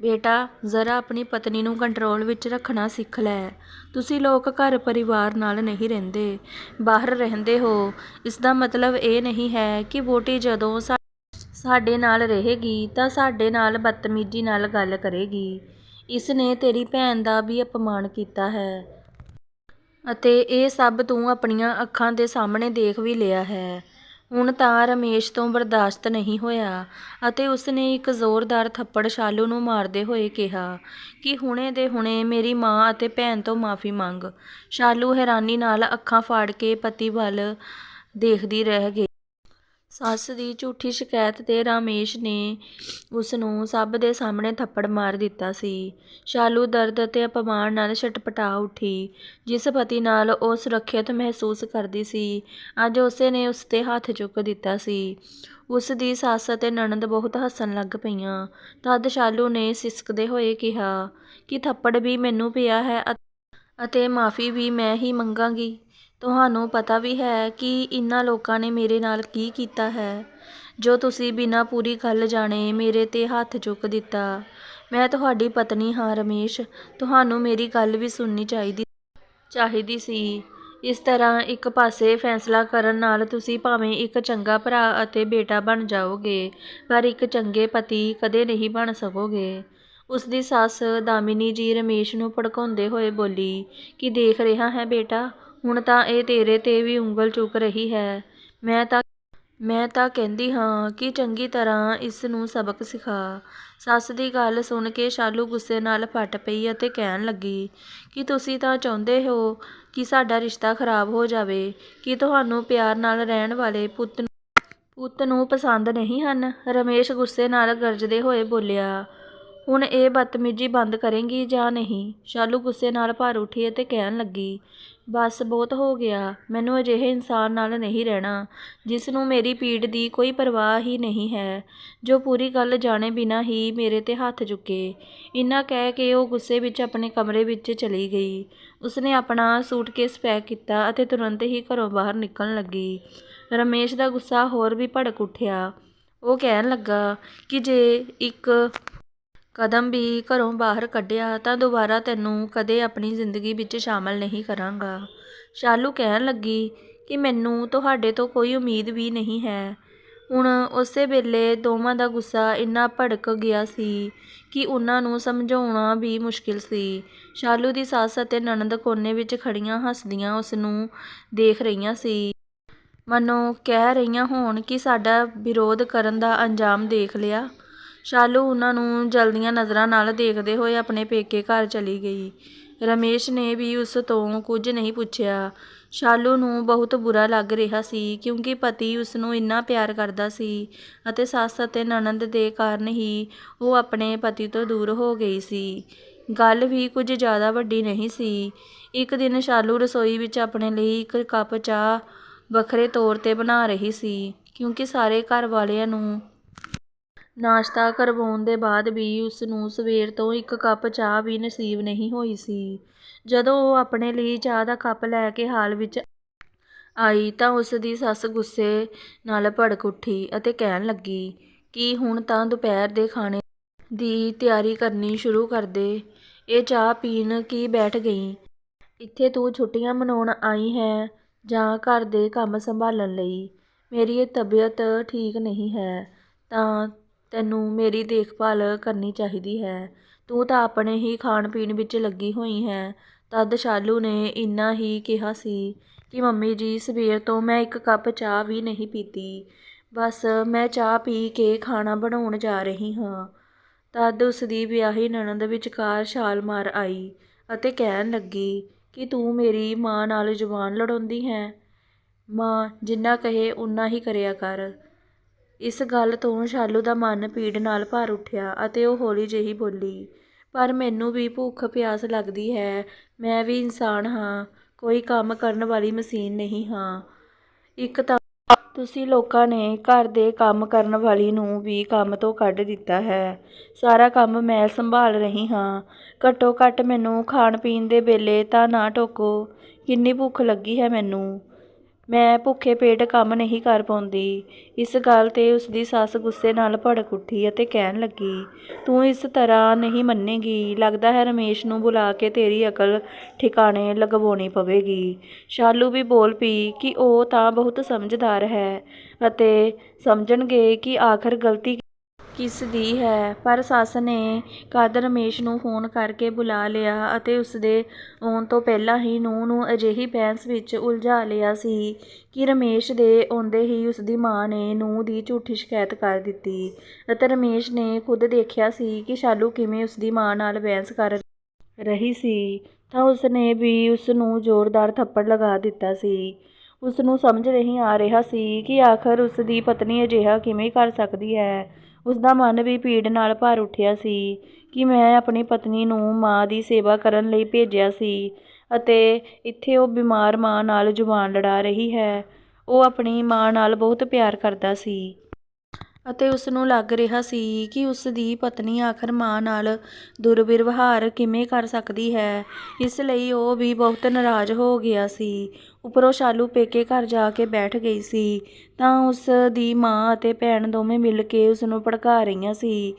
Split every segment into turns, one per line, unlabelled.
ਬੇਟਾ ਜ਼ਰਾ ਆਪਣੀ ਪਤਨੀ ਨੂੰ ਕੰਟਰੋਲ ਵਿੱਚ ਰੱਖਣਾ ਸਿੱਖ ਲੈ। ਤੁਸੀਂ ਲੋਕ ਘਰ ਪਰਿਵਾਰ ਨਾਲ ਨਹੀਂ ਰਹਿੰਦੇ, ਬਾਹਰ ਰਹਿੰਦੇ ਹੋ। ਇਸ ਦਾ ਮਤਲਬ ਇਹ ਨਹੀਂ ਹੈ ਕਿ ਵਹੁਟੀ ਜਦੋਂ ਸਾਡੇ ਨਾਲ ਰਹੇਗੀ ਤਾਂ ਸਾਡੇ ਨਾਲ ਬਦਤਮੀਜ਼ੀ ਨਾਲ ਗੱਲ ਕਰੇਗੀ। ਇਸਨੇ ਤੇਰੀ ਭੈਣ ਦਾ ਵੀ ਅਪਮਾਨ ਕੀਤਾ ਹੈ। ਅਤੇ ਇਹ ਸਭ ਤੂੰ ਆਪਣੀਆਂ ਅੱਖਾਂ ਦੇ ਸਾਹਮਣੇ ਦੇਖ ਵੀ ਲਿਆ ਹੈ। ਹੁਣ ਤਾਂ ਰਮੇਸ਼ ਤੋਂ ਬਰਦਾਸ਼ਤ ਨਹੀਂ ਹੋਇਆ ਅਤੇ ਉਸ ਨੇ ਇੱਕ ਜ਼ੋਰਦਾਰ ਥੱਪੜ ਸ਼ਾਲੂ ਨੂੰ ਮਾਰਦੇ ਹੋਏ ਕਿਹਾ ਕਿ ਹੁਣੇ ਦੇ ਹੁਣੇ ਮੇਰੀ ਮਾਂ ਅਤੇ ਭੈਣ ਤੋਂ ਮਾਫ਼ੀ ਮੰਗ। ਸ਼ਾਲੂ ਹੈਰਾਨੀ ਨਾਲ ਅੱਖਾਂ ਫਾੜ ਕੇ ਪਤੀ ਵੱਲ ਦੇਖਦੀ ਰਹਿ ਗਈ। ਸੱਸ ਦੀ ਝੂਠੀ ਸ਼ਿਕਾਇਤ ਤੇ ਰਾਮੇਸ਼ ਨੇ ਉਸ ਨੂੰ ਸਭ ਦੇ ਸਾਹਮਣੇ ਥੱਪੜ ਮਾਰ ਦਿੱਤਾ ਸੀ। ਸ਼ਾਲੂ ਦਰਦ ਅਤੇ ਅਪਮਾਨ ਨਾਲ ਛਟਪਟਾ ਉੱਠੀ। ਜਿਸ ਪਤੀ ਨਾਲ ਉਹ ਸੁਰੱਖਿਅਤ ਮਹਿਸੂਸ ਕਰਦੀ ਸੀ, ਅੱਜ ਉਸੇ ਨੇ ਉਸ ਤੇ ਹੱਥ ਚੁੱਕ ਦਿੱਤਾ ਸੀ। ਉਸ ਦੀ ਸੱਸ ਅਤੇ ਨਣਦ ਬਹੁਤ ਹੱਸਣ ਲੱਗ ਪਈਆਂ। ਤਦ ਸ਼ਾਲੂ ਨੇ ਸਿਸਕਦੇ ਹੋਏ ਕਿਹਾ ਕਿ ਥੱਪੜ ਵੀ ਮੈਨੂੰ ਪਿਆ ਹੈ ਅਤੇ ਮਾਫ਼ੀ ਵੀ ਮੈਂ ਹੀ ਮੰਗਾਂਗੀ। ਤੁਹਾਨੂੰ ਪਤਾ ਵੀ ਹੈ ਕਿ ਇਹਨਾਂ ਲੋਕਾਂ ਨੇ ਮੇਰੇ ਨਾਲ ਕੀ ਕੀਤਾ ਹੈ, ਜੋ ਤੁਸੀਂ ਬਿਨਾਂ ਪੂਰੀ ਗੱਲ ਜਾਣੇ ਮੇਰੇ ਤੇ ਹੱਥ ਚੁੱਕ ਦਿੱਤਾ। ਮੈਂ ਤੁਹਾਡੀ ਪਤਨੀ ਹਾਂ ਰਮੇਸ਼, ਤੁਹਾਨੂੰ ਮੇਰੀ ਗੱਲ ਵੀ ਸੁਣਨੀ ਚਾਹੀਦੀ ਚਾਹੀਦੀ ਸੀ। ਇਸ ਤਰ੍ਹਾਂ ਇੱਕ ਪਾਸੇ ਫ਼ੈਸਲਾ ਕਰਨ ਨਾਲ ਤੁਸੀਂ ਭਾਵੇਂ ਇੱਕ ਚੰਗਾ ਭਰਾ ਅਤੇ ਬੇਟਾ ਬਣ ਜਾਓਗੇ, ਪਰ ਇੱਕ ਚੰਗੇ ਪਤੀ ਕਦੇ ਨਹੀਂ ਬਣ ਸਕੋਗੇ। ਉਸਦੀ ਸੱਸ ਦਾਮਿਨੀ ਜੀ ਰਮੇਸ਼ ਨੂੰ ਭੜਕਾਉਂਦੇ ਹੋਏ ਬੋਲੀ ਕਿ ਦੇਖ ਰਿਹਾ ਹੈ ਬੇਟਾ, ਹੁਣ ਤਾਂ ਇਹ ਤੇਰੇ ਤੇ ਵੀ ਉਂਗਲ ਚੁੱਕ ਰਹੀ ਹੈ। ਮੈਂ ਤਾਂ ਮੈਂ ਤਾਂ ਕਹਿੰਦੀ ਹਾਂ ਕਿ ਚੰਗੀ ਤਰ੍ਹਾਂ ਇਸ ਨੂੰ ਸਬਕ ਸਿਖਾ। ਸੱਸ ਦੀ ਗੱਲ ਸੁਣ ਕੇ ਸ਼ਾਲੂ ਗੁੱਸੇ ਨਾਲ ਫੱਟ ਪਈ ਅਤੇ ਕਹਿਣ ਲੱਗੀ ਕਿ ਤੁਸੀਂ ਤਾਂ ਚਾਹੁੰਦੇ ਹੋ ਕਿ ਸਾਡਾ ਰਿਸ਼ਤਾ ਖ਼ਰਾਬ ਹੋ ਜਾਵੇ। ਕੀ ਤੁਹਾਨੂੰ ਪਿਆਰ ਨਾਲ ਰਹਿਣ ਵਾਲੇ ਪੁੱਤ ਨੂੰ ਪਸੰਦ ਨਹੀਂ ਹਨ? ਰਮੇਸ਼ ਗੁੱਸੇ ਨਾਲ ਗਰਜਦੇ ਹੋਏ ਬੋਲਿਆ। ਹੁਣ ਇਹ ਬਦਤਮੀਜ਼ੀ ਬੰਦ ਕਰੇਂਗੀ ਜਾਂ ਨਹੀਂ? ਸ਼ਾਲੂ ਗੁੱਸੇ ਨਾਲ ਭਰ ਉੱਠੀ ਅਤੇ ਕਹਿਣ ਲੱਗੀ, ਬਸ ਬਹੁਤ ਹੋ ਗਿਆ। ਮੈਨੂੰ ਅਜਿਹੇ ਇਨਸਾਨ ਨਾਲ ਨਹੀਂ ਰਹਿਣਾ, ਜਿਸ ਨੂੰ ਮੇਰੀ ਪੀੜ ਦੀ ਕੋਈ ਪਰਵਾਹ ਹੀ ਨਹੀਂ ਹੈ, ਜੋ ਪੂਰੀ ਗੱਲ ਜਾਣੇ ਬਿਨਾਂ ਹੀ ਮੇਰੇ ਤੇ ਹੱਥ ਚੁੱਕੇ। ਇੰਨਾ ਕਹਿ ਕੇ ਉਹ ਗੁੱਸੇ ਵਿੱਚ ਆਪਣੇ ਕਮਰੇ ਵਿੱਚ ਚਲੀ ਗਈ। ਉਸਨੇ ਆਪਣਾ ਸੂਟਕੇਸ ਪੈਕ ਕੀਤਾ ਅਤੇ ਤੁਰੰਤ ਹੀ ਘਰੋਂ ਬਾਹਰ ਨਿਕਲਣ ਲੱਗੀ। ਰਮੇਸ਼ ਦਾ ਗੁੱਸਾ ਹੋਰ ਵੀ ਭੜਕ ਉੱਠਿਆ। ਉਹ ਕਹਿਣ ਲੱਗਾ ਕਿ ਜੇ ਇੱਕ ਕਦਮ ਵੀ ਘਰੋਂ ਬਾਹਰ ਕੱਢਿਆ ਤਾਂ ਦੁਬਾਰਾ ਤੈਨੂੰ ਕਦੇ ਆਪਣੀ ਜ਼ਿੰਦਗੀ ਵਿੱਚ ਸ਼ਾਮਲ ਨਹੀਂ ਕਰਾਂਗਾ। ਸ਼ਾਲੂ ਕਹਿਣ ਲੱਗੀ ਕਿ ਮੈਨੂੰ ਤੁਹਾਡੇ ਤੋਂ ਕੋਈ ਉਮੀਦ ਵੀ ਨਹੀਂ ਹੈ। ਹੁਣ ਉਸੇ ਵੇਲੇ ਦੋਵਾਂ ਦਾ ਗੁੱਸਾ ਇੰਨਾ ਭੜਕ ਗਿਆ ਸੀ ਕਿ ਉਹਨਾਂ ਨੂੰ ਸਮਝਾਉਣਾ ਵੀ ਮੁਸ਼ਕਿਲ ਸੀ। ਸ਼ਾਲੂ ਦੀ ਸੱਸ ਅਤੇ ਨਣਦ ਕੋਨੇ ਵਿੱਚ ਖੜੀਆਂ ਹੱਸਦੀਆਂ ਉਸਨੂੰ ਦੇਖ ਰਹੀਆਂ ਸੀ। ਮਾਨੋ ਕਹਿ ਰਹੀਆਂ ਹੋਣ ਕਿ ਸਾਡਾ ਵਿਰੋਧ ਕਰਨ ਦਾ ਅੰਜਾਮ ਦੇਖ ਲਿਆ। ਸ਼ਾਲੂ ਉਹਨਾਂ ਨੂੰ ਜਲਦੀਆਂ ਨਜ਼ਰਾਂ ਨਾਲ ਦੇਖਦੇ ਹੋਏ ਆਪਣੇ ਪੇਕੇ ਘਰ ਚਲੀ ਗਈ। ਰਮੇਸ਼ ਨੇ ਵੀ ਉਸ ਤੋਂ ਕੁਝ ਨਹੀਂ ਪੁੱਛਿਆ। ਸ਼ਾਲੂ ਨੂੰ ਬਹੁਤ ਬੁਰਾ ਲੱਗ ਰਿਹਾ ਸੀ ਕਿਉਂਕਿ ਪਤੀ ਉਸ ਨੂੰ ਇੰਨਾ ਪਿਆਰ ਕਰਦਾ ਸੀ ਅਤੇ ਸੱਸ ਅਤੇ ਨਣਦ ਦੇ ਕਾਰਨ ਹੀ ਉਹ ਆਪਣੇ ਪਤੀ ਤੋਂ ਦੂਰ ਹੋ ਗਈ ਸੀ। ਗੱਲ ਵੀ ਕੁਝ ਜ਼ਿਆਦਾ ਵੱਡੀ ਨਹੀਂ ਸੀ। ਇੱਕ ਦਿਨ ਸ਼ਾਲੂ ਰਸੋਈ ਵਿੱਚ ਆਪਣੇ ਲਈ ਇੱਕ ਕੱਪ ਚਾਹ ਵੱਖਰੇ ਤੌਰ ਤੇ ਬਣਾ ਰਹੀ ਸੀ, ਕਿਉਂਕਿ ਸਾਰੇ ਘਰ ਵਾਲਿਆਂ ਨੂੰ ਨਾਸ਼ਤਾ ਕਰਵਾਉਣ ਦੇ ਬਾਅਦ ਵੀ ਉਸਨੂੰ ਸਵੇਰ ਤੋਂ ਇੱਕ ਕੱਪ ਚਾਹ ਵੀ ਨਸੀਬ ਨਹੀਂ ਹੋਈ ਸੀ। ਜਦੋਂ ਉਹ ਆਪਣੇ ਲਈ ਚਾਹ ਦਾ ਕੱਪ ਲੈ ਕੇ ਹਾਲ ਵਿੱਚ ਆਈ ਤਾਂ ਉਸਦੀ ਸੱਸ ਗੁੱਸੇ ਨਾਲ ਭੜਕ ਉੱਠੀ ਅਤੇ ਕਹਿਣ ਲੱਗੀ ਕਿ ਹੁਣ ਤਾਂ ਦੁਪਹਿਰ ਦੇ ਖਾਣੇ ਦੀ ਤਿਆਰੀ ਕਰਨੀ ਸ਼ੁਰੂ ਕਰਦੇ, ਇਹ ਚਾਹ ਪੀਣ ਕੀ ਬੈਠ ਗਈ। ਇੱਥੇ ਤੂੰ ਛੁੱਟੀਆਂ ਮਨਾਉਣ ਆਈ ਹੈ ਜਾਂ ਘਰ ਦੇ ਕੰਮ ਸੰਭਾਲਣ ਲਈ? ਮੇਰੀ ਇਹ ਤਬੀਅਤ ਠੀਕ ਨਹੀਂ ਹੈ ਤਾਂ ਤੈਨੂੰ ਮੇਰੀ ਦੇਖਭਾਲ ਕਰਨੀ ਚਾਹੀਦੀ ਹੈ। ਤੂੰ ਤਾਂ ਆਪਣੇ ਹੀ ਖਾਣ ਪੀਣ ਵਿੱਚ ਲੱਗੀ ਹੋਈ ਹੈ ਤਦ ਸ਼ਾਲੂ ਨੇ ਇੰਨਾ ਹੀ ਕਿਹਾ ਸੀ ਕਿ ਮੰਮੀ ਜੀ, ਸਵੇਰ ਤੋਂ ਮੈਂ ਇੱਕ ਕੱਪ ਚਾਹ ਵੀ ਨਹੀਂ ਪੀਤੀ, ਬਸ ਮੈਂ ਚਾਹ ਪੀ ਕੇ ਖਾਣਾ ਬਣਾਉਣ ਜਾ ਰਹੀ ਹਾਂ। ਤਦ ਉਸਦੀ ਵਿਆਹੀ ਨਣਦ ਵਿਚਕਾਰ ਛਾਲ ਮਾਰ ਆਈ ਅਤੇ ਕਹਿਣ ਲੱਗੀ ਕਿ ਤੂੰ ਮੇਰੀ ਮਾਂ ਨਾਲ ਜ਼ੁਬਾਨ ਲੜਾਉਂਦੀ ਹੈ ਮਾਂ ਜਿੰਨਾ ਕਹੇ ਓਨਾ ਹੀ ਕਰਿਆ ਕਰ। ਇਸ ਗੱਲ ਤੋਂ ਸ਼ਾਲੂ ਦਾ ਮਨ ਪੀੜ ਨਾਲ ਭਰ ਉੱਠਿਆ ਅਤੇ ਉਹ ਹੌਲੀ ਜਿਹੀ ਬੋਲੀ, ਪਰ ਮੈਨੂੰ ਵੀ ਭੁੱਖ ਪਿਆਸ ਲੱਗਦੀ ਹੈ। ਮੈਂ ਵੀ ਇਨਸਾਨ ਹਾਂ, ਕੋਈ ਕੰਮ ਕਰਨ ਵਾਲੀ ਮਸ਼ੀਨ ਨਹੀਂ ਹਾਂ। ਇੱਕ ਤਾਂ ਤੁਸੀਂ ਲੋਕਾਂ ਨੇ ਘਰ ਦੇ ਕੰਮ ਕਰਨ ਵਾਲੀ ਨੂੰ ਵੀ ਕੰਮ ਤੋਂ ਕੱਢ ਦਿੱਤਾ ਹੈ। ਸਾਰਾ ਕੰਮ ਮੈਂ ਸੰਭਾਲ ਰਹੀ ਹਾਂ। ਘੱਟੋ ਘੱਟ ਮੈਨੂੰ ਖਾਣ ਪੀਣ ਦੇ ਵੇਲੇ ਤਾਂ ਨਾ ਟੋਕੋ। ਕਿੰਨੀ ਭੁੱਖ ਲੱਗੀ ਹੈ ਮੈਨੂੰ। ਮੈਂ ਭੁੱਖੇ ਪੇਟ ਕੰਮ ਨਹੀਂ ਕਰ ਪਾਉਂਦੀ। ਇਸ ਗੱਲ 'ਤੇ ਉਸਦੀ ਸੱਸ ਗੁੱਸੇ ਨਾਲ ਭੜਕ ਉੱਠੀ ਅਤੇ ਕਹਿਣ ਲੱਗੀ, ਤੂੰ ਇਸ ਤਰ੍ਹਾਂ ਨਹੀਂ ਮੰਨੇਗੀ। ਲੱਗਦਾ ਹੈ ਰਮੇਸ਼ ਨੂੰ ਬੁਲਾ ਕੇ ਤੇਰੀ ਅਕਲ ਠਿਕਾਣੇ ਲਗਵਾਉਣੀ ਪਵੇਗੀ। ਸ਼ਾਲੂ ਵੀ ਬੋਲ ਪਈ ਕਿ ਉਹ ਤਾਂ ਬਹੁਤ ਸਮਝਦਾਰ ਹੈ ਅਤੇ ਸਮਝਣਗੇ ਕਿ ਆਖਰ ਗਲਤੀ ਕਿਸ ਦੀ ਹੈ? ਪਰ ਸੱਸ ਨੇ ਕਦ ਰਮੇਸ਼ ਨੂੰ ਫੋਨ ਕਰਕੇ ਬੁਲਾ ਲਿਆ ਅਤੇ ਉਸਦੇ ਆਉਣ ਤੋਂ ਪਹਿਲਾਂ ਹੀ ਨੂੰਹ ਨੂੰ ਅਜਿਹੀ ਬਹਿਸ ਵਿੱਚ ਉਲਝਾ ਲਿਆ ਸੀ ਕਿ ਰਮੇਸ਼ ਦੇ ਆਉਂਦੇ ਹੀ ਉਸਦੀ ਮਾਂ ਨੇ ਨੂੰਹ ਦੀ ਝੂਠੀ ਸ਼ਿਕਾਇਤ ਕਰ ਦਿੱਤੀ ਅਤੇ ਰਮੇਸ਼ ਨੇ ਖੁਦ ਦੇਖਿਆ ਸੀ ਕਿ ਸ਼ਾਲੂ ਕਿਵੇਂ ਉਸਦੀ ਮਾਂ ਨਾਲ ਬਹਿਸ ਕਰ ਰਹੀ ਸੀ ਤਾਂ ਉਸਨੇ ਵੀ ਉਸ ਨੂੰ ਜ਼ੋਰਦਾਰ ਥੱਪੜ ਲਗਾ ਦਿੱਤਾ ਸੀ। ਉਸ ਨੂੰ ਸਮਝ ਨਹੀਂ ਆ ਰਿਹਾ ਸੀ ਕਿ ਆਖਰ ਉਸ ਦੀ ਪਤਨੀ ਅਜਿਹਾ ਕਿਵੇਂ ਕਰ ਸਕਦੀ ਹੈ। ਉਸ ਦਾ ਮਨ ਵੀ ਪੀੜ ਨਾਲ ਭਰ ਉੱਠਿਆ ਸੀ ਕਿ ਮੈਂ ਆਪਣੀ ਪਤਨੀ ਨੂੰ ਮਾਂ ਦੀ ਸੇਵਾ ਕਰਨ ਲਈ ਭੇਜਿਆ ਸੀ ਅਤੇ ਇੱਥੇ ਉਹ ਬਿਮਾਰ ਮਾਂ ਨਾਲ ਜ਼ੁਬਾਨ ਲੜਾ ਰਹੀ ਹੈ। ਉਹ ਆਪਣੀ ਮਾਂ ਨਾਲ ਬਹੁਤ ਪਿਆਰ ਕਰਦਾ ਸੀ। ਅਤੇ ਉਸ ਨੂੰ ਲੱਗ ਰਿਹਾ ਸੀ ਕਿ ਉਸ ਦੀ ਪਤਨੀ ਆਖਰ ਮਾਂ ਨਾਲ ਦੁਰਵਿਵਹਾਰ ਕਿਵੇਂ ਕਰ ਸਕਦੀ ਹੈ। ਇਸ ਲਈ ਉਹ ਵੀ ਬਹੁਤ ਨਾਰਾਜ਼ ਹੋ ਗਿਆ ਸੀ। ਉੱਪਰੋਂ ਸ਼ਾਲੂ ਪੇਕੇ ਘਰ ਜਾ ਕੇ ਬੈਠ ਗਈ ਸੀ। ਤਾਂ ਉਸ ਦੀ ਮਾਂ ਅਤੇ ਭੈਣ ਦੋਵੇਂ ਮਿਲ ਕੇ ਉਸ ਨੂੰ ਭੜਕਾ ਰਹੀਆਂ ਸੀ।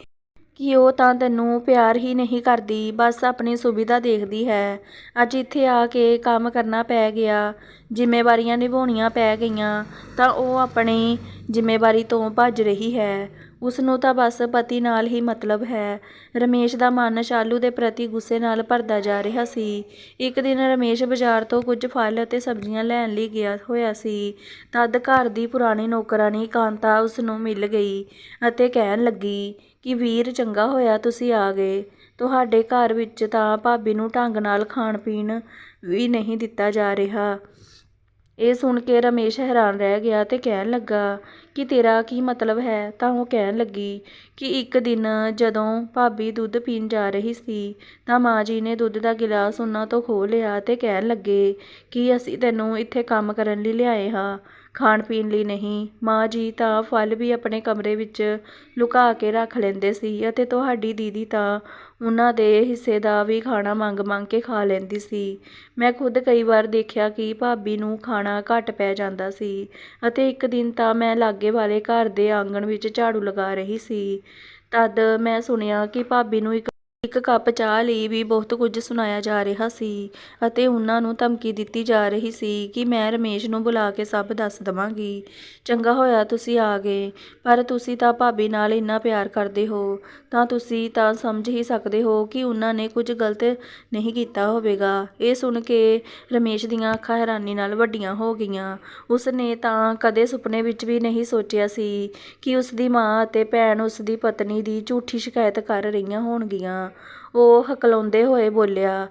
ਕਿ ਉਹ ਤਾਂ ਤੈਨੂੰ ਪਿਆਰ ਹੀ ਨਹੀਂ ਕਰਦੀ, ਬਸ ਆਪਣੀ ਸੁਵਿਧਾ ਦੇਖਦੀ ਹੈ। ਅੱਜ ਇੱਥੇ ਆ ਕੇ ਕੰਮ ਕਰਨਾ ਪੈ ਗਿਆ, ਜ਼ਿੰਮੇਵਾਰੀਆਂ ਨਿਭਾਉਣੀਆਂ ਪੈ ਗਈਆਂ, ਤਾਂ ਉਹ ਆਪਣੀ ਜ਼ਿੰਮੇਵਾਰੀ ਤੋਂ ਭੱਜ ਰਹੀ ਹੈ। ਉਸ ਨੂੰ ਤਾਂ ਬਸ ਪਤੀ ਨਾਲ ਹੀ ਮਤਲਬ ਹੈ। ਰਮੇਸ਼ ਦਾ ਮਨ ਸ਼ਾਲੂ ਦੇ ਪ੍ਰਤੀ ਗੁੱਸੇ ਨਾਲ ਭਰਦਾ ਜਾ ਰਿਹਾ ਸੀ। ਇੱਕ ਦਿਨ ਰਮੇਸ਼ ਬਾਜ਼ਾਰ ਤੋਂ ਕੁਝ ਫਲ ਅਤੇ ਸਬਜ਼ੀਆਂ ਲੈਣ ਲਈ ਗਿਆ ਹੋਇਆ ਸੀ। ਤਦ ਘਰ ਦੀ ਪੁਰਾਣੀ ਨੌਕਰਾਨੀ ਕਾਂਤਾ ਉਸ ਨੂੰ ਮਿਲ ਗਈ ਅਤੇ ਕਹਿਣ ਲੱਗੀ ਕਿ ਵੀਰ ਚੰਗਾ ਹੋਇਆ ਤੁਸੀਂ ਆ ਗਏ। ਤੁਹਾਡੇ ਘਰ ਵਿੱਚ ਤਾਂ ਭਾਬੀ ਨੂੰ ਢੰਗ ਨਾਲ ਖਾਣ ਪੀਣ ਵੀ ਨਹੀਂ ਦਿੱਤਾ ਜਾ ਰਿਹਾ। ਇਹ ਸੁਣ ਕੇ ਰਮੇਸ਼ ਹੈਰਾਨ ਰਹਿ ਗਿਆ ਤੇ ਕਹਿਣ ਲੱਗਾ ਕਿ ਤੇਰਾ ਕੀ ਮਤਲਬ ਹੈ? ਤਾਂ ਉਹ ਕਹਿਣ ਲੱਗੀ ਕਿ ਇੱਕ ਦਿਨ ਜਦੋਂ ਭਾਬੀ ਦੁੱਧ ਪੀਣ ਜਾ ਰਹੀ ਸੀ, ਤਾਂ ਮਾਂ ਜੀ ਨੇ ਦੁੱਧ ਦਾ ਗਿਲਾਸ ਉਹਨਾਂ ਤੋਂ ਖੋਹ ਲਿਆ ਤੇ ਕਹਿਣ ਲੱਗੇ ਕਿ ਅਸੀਂ ਤੈਨੂੰ ਇੱਥੇ ਕੰਮ ਕਰਨ ਲਈ ਲਿਆਏ ਹਾਂ, ਖਾਣ ਪੀਣ ਲਈ ਨਹੀਂ। ਮਾਂ ਜੀ ਤਾਂ ਫਲ ਵੀ ਆਪਣੇ ਕਮਰੇ ਵਿੱਚ ਲੁਕਾ ਕੇ ਰੱਖ ਲੈਂਦੇ ਸੀ ਅਤੇ ਤੁਹਾਡੀ ਦੀਦੀ ਤਾਂ ਉਹਨਾਂ ਦੇ ਹਿੱਸੇ ਦਾ ਵੀ ਖਾਣਾ ਮੰਗ ਮੰਗ ਕੇ ਖਾ ਲੈਂਦੀ ਸੀ। ਮੈਂ ਖੁਦ ਕਈ ਵਾਰ ਦੇਖਿਆ ਕਿ ਭਾਬੀ ਨੂੰ ਖਾਣਾ ਘੱਟ ਪੈ ਜਾਂਦਾ ਸੀ ਅਤੇ ਇੱਕ ਦਿਨ ਤਾਂ ਮੈਂ ਲਾਗੇ ਵਾਲੇ ਘਰ ਦੇ ਆਂਗਣ ਵਿੱਚ ਝਾੜੂ ਲਗਾ ਰਹੀ ਸੀ। ਤਦ ਮੈਂ ਸੁਣਿਆ ਕਿ ਭਾਬੀ ਨੂੰ ਇੱਕ ਇੱਕ ਕੱਪ ਚਾਹ ਲਈ ਵੀ ਬਹੁਤ ਕੁਝ ਸੁਣਾਇਆ ਜਾ ਰਿਹਾ ਸੀ ਅਤੇ ਉਹਨਾਂ ਨੂੰ ਧਮਕੀ ਦਿੱਤੀ ਜਾ ਰਹੀ ਸੀ ਕਿ ਮੈਂ ਰਮੇਸ਼ ਨੂੰ ਬੁਲਾ ਕੇ ਸਭ ਦੱਸ ਦਵਾਂਗੀ। ਚੰਗਾ ਹੋਇਆ ਤੁਸੀਂ ਆ ਗਏ, ਪਰ ਤੁਸੀਂ ਤਾਂ ਭਾਬੀ ਨਾਲ ਇੰਨਾ ਪਿਆਰ ਕਰਦੇ ਹੋ, ਤਾਂ ਤੁਸੀਂ ਤਾਂ ਸਮਝ ਹੀ ਸਕਦੇ ਹੋ ਕਿ ਉਹਨਾਂ ਨੇ ਕੁਝ ਗਲਤ ਨਹੀਂ ਕੀਤਾ ਹੋਵੇਗਾ ਇਹ ਸੁਣ ਕੇ ਰਮੇਸ਼ ਦੀਆਂ ਅੱਖਾਂ ਹੈਰਾਨੀ ਨਾਲ ਵੱਡੀਆਂ ਹੋ ਗਈਆਂ। ਉਸ ਨੇ ਤਾਂ ਕਦੇ ਸੁਪਨੇ ਵਿੱਚ ਵੀ ਨਹੀਂ ਸੋਚਿਆ ਸੀ ਕਿ ਉਸ ਦੀ ਮਾਂ ਅਤੇ ਭੈਣ ਉਸ ਦੀ ਪਤਨੀ ਦੀ ਝੂਠੀ ਸ਼ਿਕਾਇਤ ਕਰ ਰਹੀਆਂ ਹੋਣਗੀਆਂ। ਉਹ ਹਕਲਾਉਂਦੇ ਹੋਏ ਬੋਲਿਆ,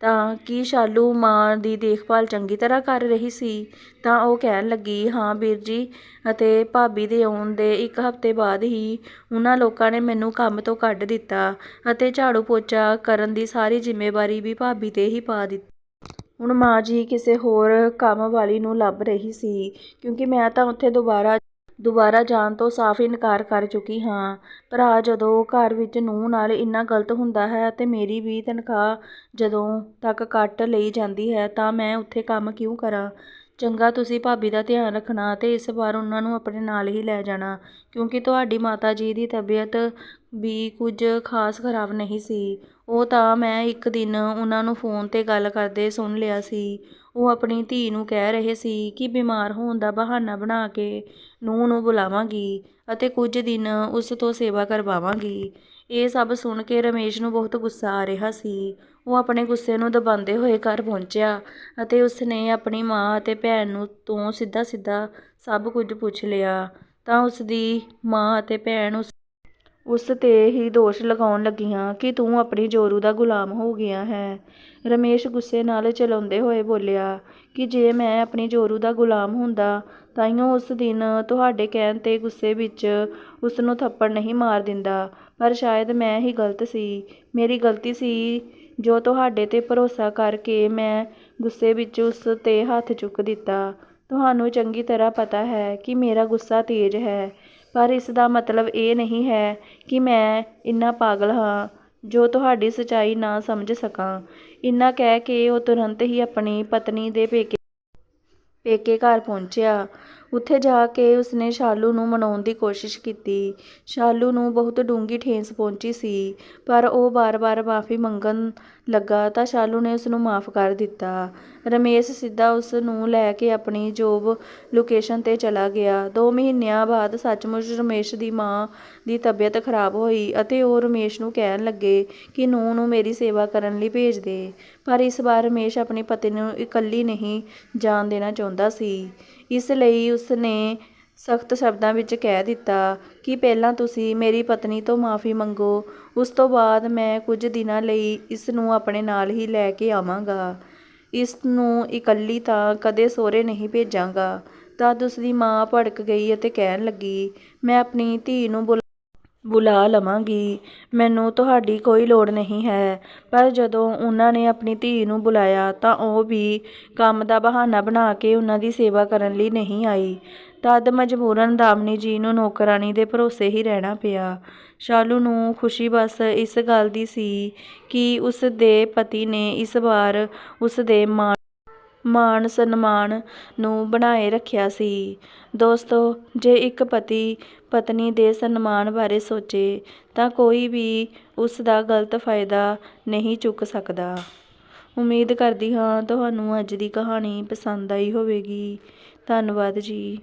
ਤਾਂ ਕਿ ਸ਼ਾਲੂ ਮਾਂ ਦੀ ਦੇਖਭਾਲ ਚੰਗੀ ਤਰ੍ਹਾਂ ਕਰ ਰਹੀ ਸੀ? ਤਾਂ ਉਹ ਕਹਿਣ ਲੱਗੀ, ਹਾਂ ਵੀਰ ਜੀ, ਅਤੇ ਭਾਬੀ ਦੇ ਆਉਣ ਦੇ ਇੱਕ ਹਫ਼ਤੇ ਬਾਅਦ ਹੀ ਉਹਨਾਂ ਲੋਕਾਂ ਨੇ ਮੈਨੂੰ ਕੰਮ ਤੋਂ ਕੱਢ ਦਿੱਤਾ ਅਤੇ ਝਾੜੂ ਪੋਚਾ ਕਰਨ ਦੀ ਸਾਰੀ ਜ਼ਿੰਮੇਵਾਰੀ ਵੀ ਭਾਬੀ 'ਤੇ ਹੀ ਪਾ ਦਿੱਤੀ। ਹੁਣ ਮਾਂ ਜੀ ਕਿਸੇ ਹੋਰ ਕੰਮ ਵਾਲੀ ਨੂੰ ਲੱਭ ਰਹੀ ਸੀ, ਕਿਉਂਕਿ ਮੈਂ ਤਾਂ ਉੱਥੇ ਦੁਬਾਰਾ ਦੁਬਾਰਾ ਜਾਣ ਤੋਂ ਸਾਫ਼ ਇਨਕਾਰ ਕਰ ਚੁੱਕੀ ਹਾਂ। ਭਰਾ, ਜਦੋਂ ਘਰ ਵਿੱਚ ਨੂੰਹ ਨਾਲ ਇੰਨਾ ਗਲਤ ਹੁੰਦਾ ਹੈ ਅਤੇ ਮੇਰੀ ਵੀ ਤਨਖਾਹ ਜਦੋਂ ਤੱਕ ਕੱਟ ਲਈ ਜਾਂਦੀ ਹੈ, ਤਾਂ ਮੈਂ ਉੱਥੇ ਕੰਮ ਕਿਉਂ ਕਰਾਂ? ਚੰਗਾ, ਤੁਸੀਂ ਭਾਬੀ ਦਾ ਧਿਆਨ ਰੱਖਣਾ ਅਤੇ ਇਸ ਵਾਰ ਉਹਨਾਂ ਨੂੰ ਆਪਣੇ ਨਾਲ ਹੀ ਲੈ ਜਾਣਾ, ਕਿਉਂਕਿ ਤੁਹਾਡੀ ਮਾਤਾ ਜੀ ਦੀ ਤਬੀਅਤ ਵੀ ਕੁਝ ਖਾਸ ਖਰਾਬ ਨਹੀਂ ਸੀ। ਉਹ ਤਾਂ ਮੈਂ ਇੱਕ ਦਿਨ ਉਹਨਾਂ ਨੂੰ ਫੋਨ 'ਤੇ ਗੱਲ ਕਰਦੇ ਸੁਣ ਲਿਆ ਸੀ। ਉਹ ਆਪਣੀ ਧੀ ਨੂੰ ਕਹਿ ਰਹੇ ਸੀ ਕਿ ਬਿਮਾਰ ਹੋਣ ਦਾ ਬਹਾਨਾ ਬਣਾ ਕੇ ਨੂੰਹ ਨੂੰ ਬੁਲਾਵਾਂਗੀ ਅਤੇ ਕੁਝ ਦਿਨ ਉਸ ਤੋਂ ਸੇਵਾ ਕਰਵਾਵਾਂਗੀ। ਇਹ ਸਭ ਸੁਣ ਕੇ ਰਮੇਸ਼ ਨੂੰ ਬਹੁਤ ਗੁੱਸਾ ਆ ਰਿਹਾ ਸੀ। ਉਹ ਆਪਣੇ ਗੁੱਸੇ ਨੂੰ ਦਬਾਉਂਦੇ ਹੋਏ ਘਰ ਪਹੁੰਚਿਆ ਅਤੇ ਉਸਨੇ ਆਪਣੀ ਮਾਂ ਅਤੇ ਭੈਣ ਨੂੰ ਤੋਂ ਸਿੱਧਾ ਸਿੱਧਾ ਸਭ ਕੁਝ ਪੁੱਛ ਲਿਆ। ਤਾਂ ਉਸ ਦੀ ਮਾਂ ਅਤੇ ਭੈਣ ਉਸ ਉਸ 'ਤੇ ਹੀ ਦੋਸ਼ ਲਗਾਉਣ ਲੱਗੀਆਂ ਕਿ ਤੂੰ ਆਪਣੀ ਜੋਰੂ ਦਾ ਗੁਲਾਮ ਹੋ ਗਿਆ ਹੈ। ਰਮੇਸ਼ ਗੁੱਸੇ ਨਾਲ ਚਲਾਉਂਦੇ ਹੋਏ ਬੋਲਿਆ ਕਿ ਜੇ ਮੈਂ ਆਪਣੀ ਜੋਰੂ ਦਾ ਗੁਲਾਮ ਹੁੰਦਾ, ਤਾਈਓ ਉਸ ਦਿਨ ਤੁਹਾਡੇ ਕਹਿਣ 'ਤੇ ਗੁੱਸੇ ਵਿੱਚ ਉਸ ਨੂੰ ਥੱਪੜ ਨਹੀਂ ਮਾਰ ਦਿੰਦਾ। ਪਰ ਸ਼ਾਇਦ ਮੈਂ ਹੀ ਗਲਤ ਸੀ। ਮੇਰੀ ਗਲਤੀ ਸੀ ਜੋ ਤੁਹਾਡੇ 'ਤੇ ਭਰੋਸਾ ਕਰਕੇ ਮੈਂ ਗੁੱਸੇ ਵਿੱਚ ਉਸ 'ਤੇ ਹੱਥ ਚੁੱਕ ਦਿੱਤਾ। ਤੁਹਾਨੂੰ ਚੰਗੀ ਤਰ੍ਹਾਂ ਪਤਾ ਹੈ ਕਿ ਮੇਰਾ ਗੁੱਸਾ ਤੇਜ਼ ਹੈ। ਪਰ ਇਸ ਦਾ ਮਤਲਬ ਇਹ ਨਹੀਂ ਹੈ ਕਿ ਮੈਂ ਇੰਨਾ ਪਾਗਲ ਹਾਂ ਜੋ ਤੁਹਾਡੀ ਸੱਚਾਈ ਨਾ ਸਮਝ ਸਕਾਂ। ਇੰਨਾ ਕਹਿ ਕੇ ਉਹ ਤੁਰੰਤ ਹੀ ਆਪਣੀ ਪਤਨੀ ਦੇ ਪੇਕੇ ਪੇਕੇ ਘਰ ਪਹੁੰਚਿਆ। ਉੱਥੇ ਜਾ ਕੇ ਉਸਨੇ ਸ਼ਾਲੂ ਨੂੰ ਮਨਾਉਣ ਦੀ ਕੋਸ਼ਿਸ਼ ਕੀਤੀ। ਸ਼ਾਲੂ ਨੂੰ ਬਹੁਤ ਡੂੰਘੀ ਠੇਸ ਪਹੁੰਚੀ ਸੀ, ਪਰ ਉਹ ਬਾਰ-ਬਾਰ ਮਾਫੀ ਮੰਗਣ ਲੱਗਾ ਤਾਂ ਸ਼ਾਲੂ ਨੇ ਉਸਨੂੰ ਮਾਫ ਕਰ ਦਿੱਤਾ। ਰਮੇਸ਼ ਸਿੱਧਾ ਉਸ ਨੂੰ ਲੈ ਕੇ ਆਪਣੀ ਜੋਬ ਲੋਕੇਸ਼ਨ ਤੇ ਚਲਾ ਗਿਆ। ਦੋ ਮਹੀਨਿਆਂ ਬਾਅਦ ਸੱਚਮੁੱਚ ਰਮੇਸ਼ ਦੀ ਮਾਂ ਦੀ ਤਬੀਅਤ ਖਰਾਬ ਹੋਈ ਅਤੇ ਉਹ ਰਮੇਸ਼ ਨੂੰ ਕਹਿਣ ਲੱਗੇ ਕਿ ਨੂੰਹ ਨੂੰ ਮੇਰੀ ਸੇਵਾ ਕਰਨ ਲਈ ਭੇਜ ਦੇ। ਪਰ ਇਸ ਵਾਰ ਰਮੇਸ਼ ਆਪਣੀ ਪਤਨੀ ਨੂੰ ਇਕੱਲੀ ਨਹੀਂ ਜਾਣ ਦੇਣਾ ਚਾਹੁੰਦਾ ਸੀ। ਇਸ ਲਈ ਉਸਨੇ ਸਖਤ ਸ਼ਬਦਾਂ ਵਿੱਚ ਕਹਿ ਦਿੱਤਾ ਕਿ ਪਹਿਲਾਂ ਤੁਸੀਂ ਮੇਰੀ ਪਤਨੀ ਤੋਂ ਮਾਫੀ ਮੰਗੋ, ਉਸ ਤੋਂ ਬਾਅਦ ਮੈਂ ਕੁਝ ਦਿਨਾਂ ਲਈ ਇਸ ਨੂੰ ਆਪਣੇ ਨਾਲ ਹੀ ਲੈ ਕੇ ਆਵਾਂਗਾ। ਇਸ ਨੂੰ ਇਕੱਲੀ ਤਾਂ ਕਦੇ ਸਹੁਰੇ ਨਹੀਂ ਭੇਜਾਂਗਾ। ਤਦ ਉਸਦੀ ਮਾਂ ਭੜਕ ਗਈ ਅਤੇ ਕਹਿਣ ਲੱਗੀ, ਮੈਂ ਆਪਣੀ ਧੀ ਨੂੰ ਬੁਲ ਬੁਲਾ ਲਵਾਂਗੀ। ਮੈਨੂੰ ਤੁਹਾਡੀ ਕੋਈ ਲੋੜ ਨਹੀਂ ਹੈ। ਪਰ ਜਦੋਂ ਉਹਨਾਂ ਨੇ ਆਪਣੀ ਧੀ ਨੂੰ ਬੁਲਾਇਆ ਤਾਂ ਉਹ ਵੀ ਕੰਮ ਦਾ ਬਹਾਨਾ ਬਣਾ ਕੇ ਉਹਨਾਂ ਦੀ ਸੇਵਾ ਕਰਨ ਲਈ ਨਹੀਂ ਆਈ। ਤਦ ਮਜਬੂਰਨ ਦਾਮਨੀ ਜੀ ਨੂੰ ਨੌਕਰਾਣੀ ਦੇ ਭਰੋਸੇ ਹੀ ਰਹਿਣਾ ਪਿਆ। ਸ਼ਾਲੂ ਨੂੰ ਖੁਸ਼ੀ ਬਸ ਇਸ ਗੱਲ ਦੀ ਸੀ ਕਿ ਉਸ ਦੇ ਪਤੀ ਨੇ ਇਸ ਵਾਰ ਉਸ ਦੇ ਮਾਣ ਮਾਣ ਸਨਮਾਨ ਨੂੰ ਬਣਾਏ ਰੱਖਿਆ ਸੀ। ਦੋਸਤੋ, ਜੇ ਇੱਕ ਪਤੀ ਪਤਨੀ ਦੇ ਸਨਮਾਨ ਬਾਰੇ ਸੋਚੇ ਤਾਂ ਕੋਈ ਵੀ ਉਸ ਦਾ ਗਲਤ ਫਾਇਦਾ ਨਹੀਂ ਚੁੱਕ ਸਕਦਾ। ਉਮੀਦ ਕਰਦੀ ਹਾਂ ਤੁਹਾਨੂੰ ਅੱਜ ਦੀ ਕਹਾਣੀ ਪਸੰਦ ਆਈ ਹੋਵੇਗੀ। ਧੰਨਵਾਦ ਜੀ।